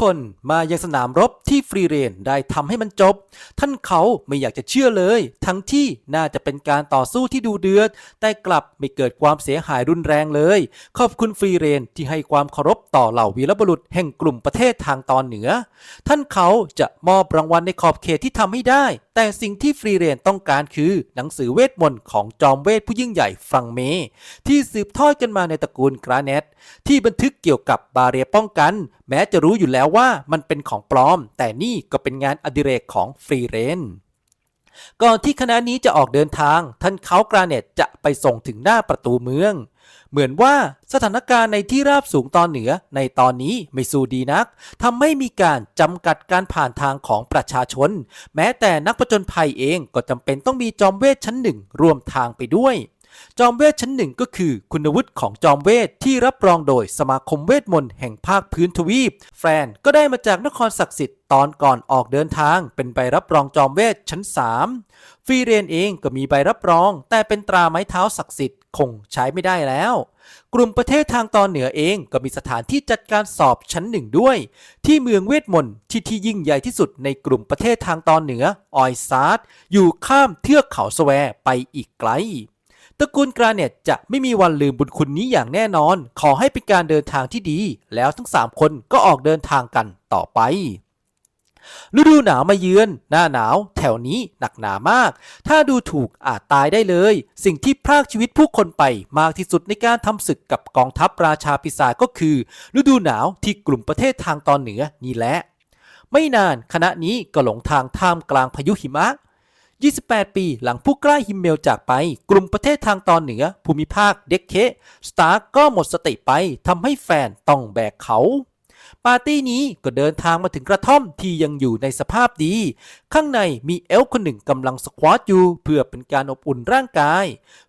คนมายังสนามรบที่ฟรีเรนได้ทำให้มันจบ ท่านเขาไม่อยากจะเชื่อเลย ทั้งที่น่าจะเป็นการต่อสู้ที่ดูเดือด แต่กลับไม่เกิดความเสียหายรุนแรงเลย ขอบคุณฟรีเรนที่ให้ความเคารพต่อเหล่าวีรบุรุษแห่งกลุ่มประเทศทางตอนเหนือ ท่านเขาจะมอบรางวัลในขอบเขตที่ทำให้ได้ แต่สิ่งที่ฟรีเรนต้องการคือ หนังสือเวทมนต์ของจอมเวทผู้ยิ่งใหญ่ฟรังเม ที่สืบทอดกันมาในตระกูลกราเนตที่บันทึกเกี่ยวกับบาเรียป้องกัน แม้จะรู้อยู่แล้วว่ามันเป็นของปลอม แต่นี่ก็เป็นงานอดิเรกของฟรีเรน ก่อนที่คณะนี้จะออกเดินทาง ท่านเขากราเนตจะไปส่งถึงหน้าประตูเมือง เหมือนว่าสถานการณ์ในที่ราบสูงตอนเหนือในตอนนี้ไม่สู้ดีนักทำให้มีการจำกัดการผ่านทางของประชาชน แม้แต่นักประจญภัยเองก็จำเป็นต้องมีจอมเวทชั้นหนึ่งร่วมทางไปด้วย จอมเวทชั้นหนึ่งก็คือคุณวุฒิของจอมเวทที่รับรองโดยสมาคมเวทมนต์แห่งภาคพื้นทวีป แฟนก็ได้มาจากนครศักดิ์สิทธิ์ตอนก่อนออกเดินทาง เป็นใบรับรองจอมเวทชั้น 3ฟรีเรนเองก็มีใบรับรอง แต่เป็นตราไม้เท้าศักดิ์สิทธิ์คงใช้ไม่ได้แล้ว กลุ่มประเทศทางตอนเหนือเองก็มีสถานที่จัดการสอบชั้นหนึ่งด้วย ที่เมืองเวทมนต์ที่ที่ยิ่งใหญ่ที่สุดในกลุ่มประเทศทางตอนเหนือออยซาร์ดอยู่ข้ามเทือกเขาสแวไปอีกไกล ตระกูลกราเนตจะไม่มีวันลืมบุญคุณนี้อย่างแน่นอน ขอให้เป็นการเดินทางที่ดี แล้วทั้ง 3 คนก็ออกเดินทางกันต่อไปฤดูหนาวมาเยือน หน้าหนาว แถวนี้หนักหนามาก ถ้าดูถูกอาจตายได้เลย สิ่งที่พรากชีวิตผู้คนไปมากที่สุดในการทำศึกกับกองทัพราชาปีศาจก็คือ ฤดูหนาวที่กลุ่มประเทศทางตอนเหนือนี่แหละ ไม่นานคณะนี้ก็หลงทางท่ามกลางพายุหิมะ 28 ปีหลังผู้กล้าฮิมเมลจากไป กลุ่มประเทศทางตอนเหนือ ภูมิภาคเด็กเคสตาร์ก็หมดสติไปทำให้แฟนต้องแบกเขา ปาร์ตี้นี้ก็เดินทางมาถึงกระท่อมที่ยังอยู่ในสภาพดี ข้างในมีเอลคนหนึ่งกำลังสควอตอยู่ เพื่อเป็นการอบอุ่นร่างกาย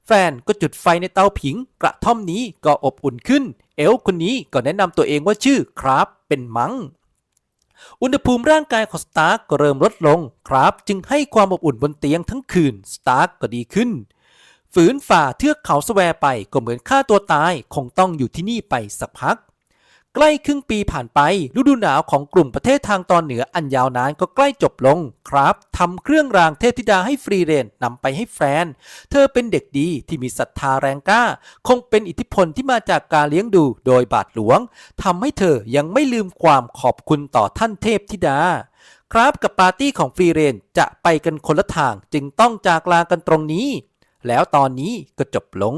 แฟนก็จุดไฟในเตาผิง กระท่อมนี้ก็อบอุ่นขึ้น เอลคนนี้ก็แนะนำตัวเองว่าชื่อครับ เป็นมัง้ง อุณหภูมิร่างกายของสตาร์กก็เริ่มลดลงครับ จึงให้ความอบอุ่นบนเตียงทั้งคืนสตาร์กก็ดีขึ้น ฝืนฝ่าเทือกเขาสแวร์ไปก็เหมือนฆ่าตัวตายคงต้องอยู่ที่นี่ไปสักพัก ใกล้ครึ่งปีผ่านไป ฤดูหนาวของกลุ่มประเทศทางตอนเหนืออันยาวนานก็ใกล้จบลงครับทำเครื่องรางเทพธิดาให้ฟรีเรนนำไปให้แฟน เธอเป็นเด็กดีที่มีศรัทธาแรงกล้า คงเป็นอิทธิพลที่มาจากการเลี้ยงดูโดยบาทหลวงทำให้เธอยังไม่ลืมความขอบคุณต่อท่านเทพธิดาครับกับปาร์ตี้ของฟรีเรนจะไปกันคนละทางจึงต้องจากลากันตรงนี้ แล้วตอนนี้ก็จบลง